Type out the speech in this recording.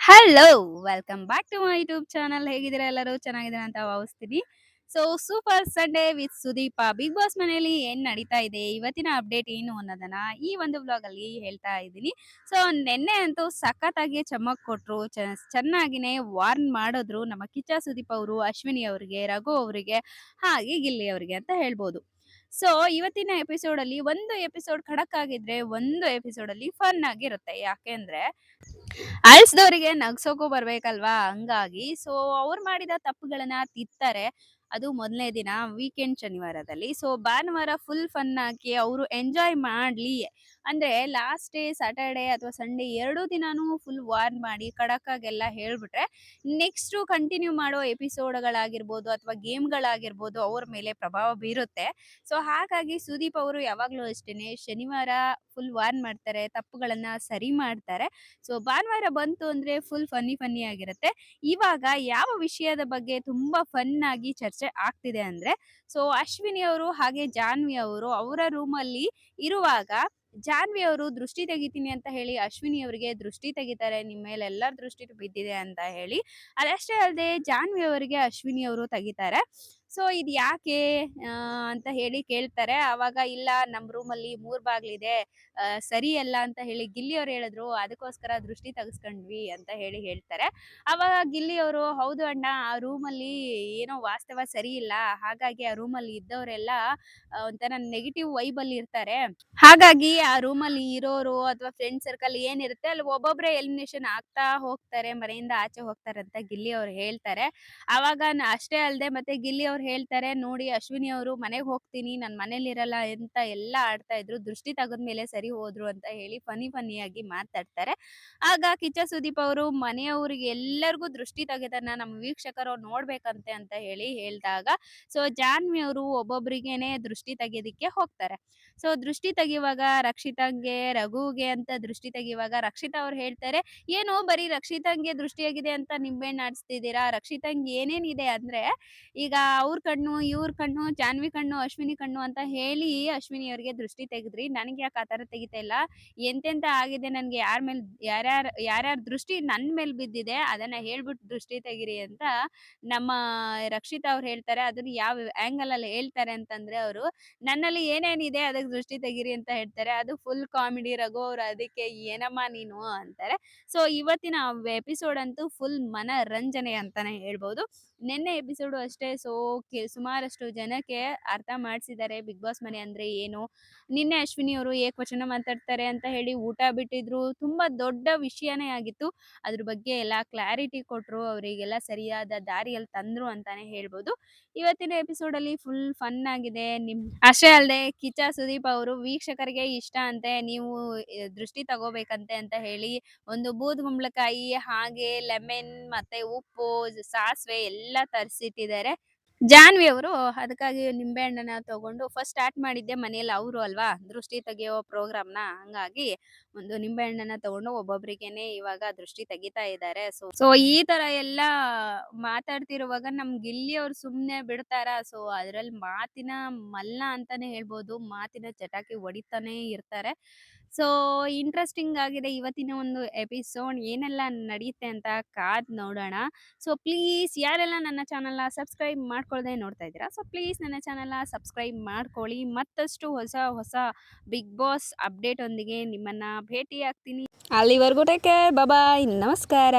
Hello welcome back to my YouTube channel ಹೇಗಿದ್ದೀರಾ ಎಲ್ಲರೂ? ಚೆನ್ನಾಗಿದ್ದೀರಾ ಅಂತ ಭಾವಿಸ್ತೀನಿ. So super Sunday with Sudeepa Bigg Boss ಮನೆಯಲ್ಲಿ ಏನ್ ನಡೀತಾ ಇದೆ, ಇವತ್ತಿನ ಅಪ್ಡೇಟ್ ಏನು ಅನ್ನೋದನ್ನ ಈ ಒಂದು ಬ್ಲಾಗ್ ಅಲ್ಲಿ ಹೇಳ್ತಾ ಇದ್ದೀನಿ. ಸೊ ನಿನ್ನೆ ಅಂತೂ ಸಖತ್ತಾಗಿ ಚಮಕ್ ಕೊಟ್ರು ಚೆನ್ನಾಗಿನೇ ವಾರ್ನ್ ಮಾಡಿದ್ರು ನಮ್ಮ ಕಿಚ್ಚ ಸುದೀಪ್ ಅವರು, ಅಶ್ವಿನಿ ಅವರಿಗೆ, ರಘು ಅವರಿಗೆ, ಹಾಗೆ ಗಿಲ್ಲಿ ಅವರಿಗೆ ಅಂತ ಹೇಳ್ಬೋದು. ಸೊ, ಇವತ್ತಿನ ಎಪಿಸೋಡ್ ಅಲ್ಲಿ ಒಂದು ಎಪಿಸೋಡ್ ಖಡಕ್ ಆಗಿದ್ರೆ ಒಂದು ಎಪಿಸೋಡ್ ಅಲ್ಲಿ ಫನ್ ಆಗಿರುತ್ತೆ ಯಾಕೆಂದ್ರೆ ಅಳ್ಸ್ದವ್ರಿಗೆ ನಗ್ಸೋಕು ಬರ್ಬೇಕಲ್ವಾ? ಹಂಗಾಗಿ ಸೊ, ಅವ್ರು ಮಾಡಿದ ತಪ್ಪುಗಳನ್ನ ತಿತ್ತಾರೆ ಅದು ಮೊದಲನೇ ದಿನ ವೀಕೆಂಡ್ ಶನಿವಾರದಲ್ಲಿ. ಸೊ, ಭಾನುವಾರ ಫುಲ್ ಫನ್ ಹಾಕಿ ಅವರು ಎಂಜಾಯ್ ಮಾಡ್ಲಿ. ಅಂದ್ರೆ ಲಾಸ್ಟ್ ಡೇ ಸ್ಯಾಟರ್ಡೆ ಅಥವಾ ಸಂಡೇ ಎರಡು ದಿನಾನು ಫುಲ್ ವಾರ್ನ್ ಮಾಡಿ ಖಡಕ್ ಆಗೆಲ್ಲ ಹೇಳ್ಬಿಟ್ರೆ ನೆಕ್ಸ್ಟ್ ಕಂಟಿನ್ಯೂ ಮಾಡೋ ಎಪಿಸೋಡ್ಗಳಾಗಿರ್ಬೋದು ಅಥವಾ ಗೇಮ್ಗಳಾಗಿರ್ಬೋದು ಅವ್ರ ಮೇಲೆ ಪ್ರಭಾವ ಬೀರುತ್ತೆ. ಸೊ ಹಾಗಾಗಿ ಸುದೀಪ್ ಅವರು ಯಾವಾಗ್ಲೂ ಅಷ್ಟೇನೆ ಶನಿವಾರ ಫುಲ್ ವಾರ್ನ್ ಮಾಡ್ತಾರೆ, ತಪ್ಪುಗಳನ್ನ ಸರಿ ಮಾಡ್ತಾರೆ. ಸೊ ಭಾನುವಾರ ಬಂತು ಅಂದ್ರೆ ಫುಲ್ ಫನ್ನಿ ಫನ್ನಿ ಆಗಿರುತ್ತೆ. ಇವಾಗ ಯಾವ ವಿಷಯದ ಬಗ್ಗೆ ತುಂಬಾ ಫನ್ ಆಗಿ ಚರ್ಚೆ ಆಗ್ತಿದೆ ಅಂದ್ರೆ ಸೊ ಅಶ್ವಿನಿ ಅವರು ಹಾಗೆ ಜಾನ್ವಿ ಅವರು ಅವರ ರೂಮಲ್ಲಿ ಇರುವಾಗ ಜಾನ್ವಿ ಅವರು ದೃಷ್ಟಿ ತೆಗಿತೀನಿ ಅಂತ ಹೇಳಿ, ಅಶ್ವಿನಿ ಅವರಿಗೆ ದೃಷ್ಟಿ ತೆಗಿತಾರೆ ನಿಮ್ಮ ಮೇಲೆ ಎಲ್ಲರ ದೃಷ್ಟಿ ಬಿದ್ದಿದೆ ಅಂತ ಹೇಳಿ, ಅದಷ್ಟೇ ಅಲ್ಲದೆ ಜಾನ್ವಿ ಅವರಿಗೆ ಅಶ್ವಿನಿ ಅವರು ತೆಗಿತಾರೆ. ಸೊ ಇದು ಯಾಕೆ ಅಂತ ಹೇಳಿ ಕೇಳ್ತಾರೆ. ಅವಾಗ ಇಲ್ಲ ನಮ್ಮ ರೂಮಲ್ಲಿ ಮೂರ್ ಬಾಗ್ಲಿದೆ ಸರಿ ಅಲ್ಲ ಅಂತ ಹೇಳಿ ಗಿಲ್ಲಿ ಅವ್ರು ಹೇಳಿದ್ರು, ಅದಕ್ಕೋಸ್ಕರ ದೃಷ್ಟಿ ತೆಗೆಸ್ಕೊಂಡ್ವಿ ಅಂತ ಹೇಳಿ ಹೇಳ್ತಾರೆ. ಅವಾಗ ಗಿಲ್ಲಿ ಅವರು ಹೌದು ಅಣ್ಣ, ಆ ರೂಮಲ್ಲಿ ಏನೋ ವಾಸ್ತವ ಸರಿ ಇಲ್ಲ. ಹಾಗಾಗಿ ಆ ರೂಮಲ್ಲಿ ಇದ್ದವರೆಲ್ಲ ಒಂಥರ ನೆಗೆಟಿವ್ ವೈಬ್ ಅಲ್ಲಿ ಇರ್ತಾರೆ. ಹಾಗಾಗಿ ಆ ರೂಮಲ್ಲಿ ಇರೋರು ಅಥವಾ ಫ್ರೆಂಡ್ ಸರ್ಕಲ್ ಏನಿರುತ್ತೆ, ಅಲ್ಲಿ ಒಬ್ಬೊಬ್ರೆ ಎಲಿಮಿನೇಷನ್ ಆಗ್ತಾ ಹೋಗ್ತಾರೆ, ಮನೆಯಿಂದ ಆಚೆ ಹೋಗ್ತಾರೆ ಅಂತ ಗಿಲ್ಲಿ ಅವ್ರು ಹೇಳ್ತಾರೆ. ಅವಾಗ ಅಷ್ಟೇ ಅಲ್ಲದೆ ಮತ್ತೆ ಗಿಲ್ಲಿ ಹೇಳ್ತಾರೆ, ನೋಡಿ ಅಶ್ವಿನಿ ಅವರು ಮನೆಗೆ ಹೋಗ್ತೀನಿ, ನಾನು ಮನೇಲಿ ಇರಲ್ಲ ಅಂತ ಎಲ್ಲ ಆಡ್ತಾ ಇದ್ರು. ದೃಷ್ಟಿ ತೆಗೆದ್ಮೇಲೆ ಸರಿ ಹೋದ್ರು ಅಂತ ಹೇಳಿ ಫನಿ ಫನಿಯಾಗಿ ಮಾತಾಡ್ತಾರೆ. ಆಗ ಕಿಚ್ಚ ಸುದೀಪ್ ಅವರು ಮನೆಯವ್ರಿಗೆ ಎಲ್ಲರಿಗೂ ದೃಷ್ಟಿ ತೆಗೆದನ್ನ ನಮ್ಮ ವೀಕ್ಷಕರು ನೋಡ್ಬೇಕಂತೆ ಅಂತ ಹೇಳಿ ಹೇಳ್ದಾಗ, ಸೊ ಜಾನ್ವಿ ಅವರು ಒಬ್ಬೊಬ್ರಿಗೇನೆ ದೃಷ್ಟಿ ತೆಗೆಯೋದಿಕ್ಕೆ ಹೋಗ್ತಾರೆ. ಸೊ ದೃಷ್ಟಿ ತೆಗಿಯುವಾಗ ರಕ್ಷಿತಂಗೆ, ರಘುಗೆ ಅಂತ ದೃಷ್ಟಿ ತೆಗಿಯುವಾಗ ರಕ್ಷಿತಾ ಅವ್ರು ಹೇಳ್ತಾರೆ, ಏನು ಬರೀ ರಕ್ಷಿತಂಗೆ ದೃಷ್ಟಿಯಾಗಿದೆ ಅಂತ ನಿಂಬೆಹಣ್ಣು ಆಡಿಸ್ತಿದ್ದೀರಾ? ರಕ್ಷಿತಂಗೆ ಏನೇನಿದೆ? ಅಂದ್ರೆ, ಈಗ ಅವ್ರ ಕಣ್ಣು, ಇವ್ರ ಕಣ್ಣು, ಜಾನ್ವಿ ಕಣ್ಣು, ಅಶ್ವಿನಿ ಕಣ್ಣು ಅಂತ ಹೇಳಿ ಅಶ್ವಿನಿ ಅವ್ರಿಗೆ ದೃಷ್ಟಿ ತೆಗೆದ್ರಿ. ನನಗೆ ಯಾಕೆ ಆ ಥರ ತೆಗಿತಾ ಇಲ್ಲ? ಎಂತೆಂತ ಆಗಿದೆ? ನನಗೆ ಯಾರ ಮೇಲೆ, ಯಾರ್ಯಾರ ಯಾರ್ಯಾರ ದೃಷ್ಟಿ ನನ್ನ ಮೇಲೆ ಬಿದ್ದಿದೆ, ಅದನ್ನ ಹೇಳ್ಬಿಟ್ಟು ದೃಷ್ಟಿ ತೆಗಿರಿ ಅಂತ ನಮ್ಮ ರಕ್ಷಿತಾ ಅವ್ರು ಹೇಳ್ತಾರೆ. ಅದನ್ನ ಯಾವ ಆಂಗಲ್ ಅಲ್ಲಿ ಹೇಳ್ತಾರೆ ಅಂತಂದ್ರೆ ಅವರು, ನನ್ನಲ್ಲಿ ಏನೇನಿದೆ ಅದಕ್ಕೆ ದೃಷ್ಟಿ ತೆಗಿರಿ ಅಂತ ಹೇಳ್ತಾರೆ. ಅದು ಫುಲ್ ಕಾಮಿಡಿ ರಘು ಅವ್ರು ಅದಕ್ಕೆ ಏನಮ್ಮ ನೀನು? ಅಂತಾರೆ. ಸೊ ಇವತ್ತಿನ ಎಪಿಸೋಡ್ ಅಂತೂ ಫುಲ್ ಮನರಂಜನೆ ಅಂತಾನೆ ಹೇಳ್ಬೋದು. ನಿನ್ನೆ ಎಪಿಸೋಡು ಅಷ್ಟೇ. ಸೊ ಸುಮಾರಷ್ಟು ಜನಕ್ಕೆ ಅರ್ಥ ಮಾಡಿಸಿದ್ದಾರೆ ಬಿಗ್ ಬಾಸ್ ಮನೆ ಅಂದ್ರೆ ಏನು? ನಿನ್ನೆ ಅಶ್ವಿನಿ ಅವರು ಏಕವಚನ ಮಾತಾಡ್ತಾರೆ ಅಂತ ಹೇಳಿ ಊಟ ಬಿಟ್ಟಿದ್ರು. ತುಂಬಾ ದೊಡ್ಡ ವಿಷಯನೇ ಆಗಿತ್ತು. ಅದ್ರ ಬಗ್ಗೆ ಎಲ್ಲ ಕ್ಲಾರಿಟಿ ಕೊಟ್ರು, ಅವರಿಗೆಲ್ಲ ಸರಿಯಾದ ದಾರಿಯಲ್ಲಿ ತಂದ್ರು ಅಂತಾನೆ ಹೇಳ್ಬೋದು. ಇವತ್ತಿನ ಎಪಿಸೋಡ್ ಅಲ್ಲಿ ಫುಲ್ ಫನ್ ಆಗಿದೆ. ನಿಮ್, ಅಷ್ಟೇ ಅಲ್ಲದೆ ಕಿಚ್ಚ ಸುದೀಪ್ ಅವರು ವೀಕ್ಷಕರಿಗೆ ಇಷ್ಟ ಅಂತೆ, ನೀವು ದೃಷ್ಟಿ ತಗೋಬೇಕಂತೆ ಅಂತ ಹೇಳಿ ಒಂದು ಬೂದ್ ಕುಂಬಳಕಾಯಿ, ಹಾಗೆ ಲೆಮನ್, ಮತ್ತೆ ಉಪ್ಪು, ಸಾಸಿವೆ ಎಲ್ಲ ತರಿಸಿಟ್ಟಿದ್ದಾರೆ. ಜಾನ್ವಿ ಅವರು, ಅದಕ್ಕಾಗಿ ನಿಂಬೆ ಹಣ್ಣನ್ನ ತಗೊಂಡು ಫಸ್ಟ್ ಸ್ಟಾರ್ಟ್ ಮಾಡಿದ್ದೆ ಮನೆಯಲ್ಲಿ ಅವರು ಅಲ್ವಾ? ದೃಷ್ಟಿ ತೆಗೆಯೋ ಪ್ರೋಗ್ರಾಮ್ನ ಹಂಗಾಗಿ ಒಂದು ನಿಂಬೆ ಹಣ್ಣನ್ನ ತಗೊಂಡು ಒಬ್ಬೊಬ್ರಿಗೆನೆ ಇವಾಗ ದೃಷ್ಟಿ ತೆಗಿತಾ ಇದ್ದಾರೆ. ಸೊ ಸೊ ಈ ತರ ಎಲ್ಲ ಮಾತಾಡ್ತಿರುವಾಗ ನಮ್ ಗಿಲ್ಲಿ ಅವ್ರು ಸುಮ್ನೆ ಬಿಡ್ತಾರ. ಸೊ ಅದ್ರಲ್ಲಿ ಮಾತಿನ ಮಲ್ಲ ಅಂತಾನೆ ಹೇಳ್ಬೋದು. ಮಾತಿನ ಚಟಾಕಿ ಹೊಡಿತಾನೆ ಇರ್ತಾರೆ. ಸೊ, ಇಂಟ್ರೆಸ್ಟಿಂಗ್ ಆಗಿದೆ ಇವತ್ತಿನ ಒಂದು ಎಪಿಸೋಡ್ ಏನೆಲ್ಲ ನಡೆಯುತ್ತೆ ಅಂತ ಕಾದ್ ನೋಡೋಣ. ಸೊ, ಪ್ಲೀಸ್ ಯಾರೆಲ್ಲ ನನ್ನ ಚಾನಲ್ನ ಸಬ್ಸ್ಕ್ರೈಬ್ ಮಾಡ್ಕೊಳ್ಳದೆ ನೋಡ್ತಾ ಇದ್ದೀರಾ, ಸೊ, ಪ್ಲೀಸ್ ನನ್ನ ಚಾನಲ್ನ ಸಬ್ಸ್ಕ್ರೈಬ್ ಮಾಡ್ಕೊಳ್ಳಿ. ಮತ್ತಷ್ಟು ಹೊಸ ಹೊಸ ಬಿಗ್ ಬಾಸ್ ಅಪ್ಡೇಟ್ ಒಂದಿಗೆ ನಿಮ್ಮನ್ನ ಭೇಟಿ ಆಗ್ತೀನಿ ಅಲ್ಲಿವರೆಗೂ ಟೇಕ್ ಕೇರ್ ಬಾಯ್ ನಮಸ್ಕಾರ.